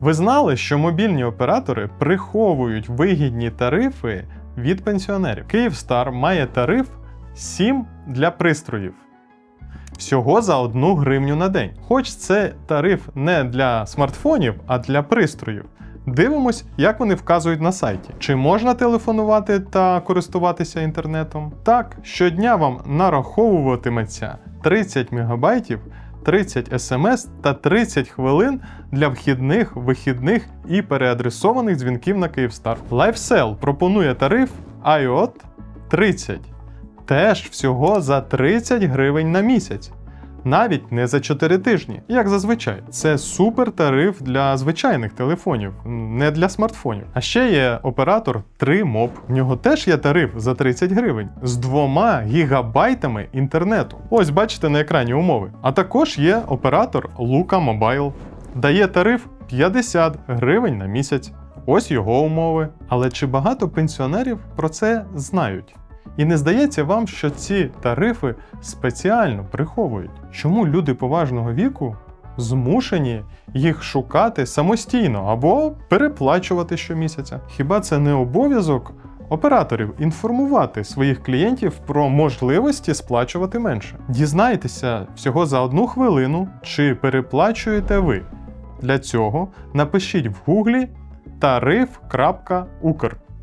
Ви знали, що мобільні оператори приховують вигідні тарифи від пенсіонерів. Київстар має тариф 7 для пристроїв. Всього за 1 гривню на день. Хоч це тариф не для смартфонів, а для пристроїв. Дивимось, як вони вказують на сайті. Чи можна телефонувати та користуватися інтернетом? Так, щодня вам нараховуватиметься 30 МБ, 30 смс та 30 хвилин для вхідних, вихідних і переадресованих дзвінків на Київстар. LifeSell пропонує тариф IOT 30. Теж всього за 30 гривень на місяць. Навіть не за 4 тижні, як зазвичай. Це супер тариф для звичайних телефонів, не для смартфонів. А ще є оператор 3MOB. В нього теж є тариф за 30 гривень з двома гігабайтами інтернету. Ось бачите на екрані умови. А також є оператор Luca Mobile. Дає тариф 50 гривень на місяць. Ось його умови. Але чи багато пенсіонерів про це знають? І не здається вам, що ці тарифи спеціально приховують? Чому люди поважного віку змушені їх шукати самостійно або переплачувати щомісяця? Хіба це не обов'язок операторів інформувати своїх клієнтів про можливості сплачувати менше? Дізнайтеся всього за одну хвилину, чи переплачуєте ви. Для цього напишіть в гуглі тариф.укр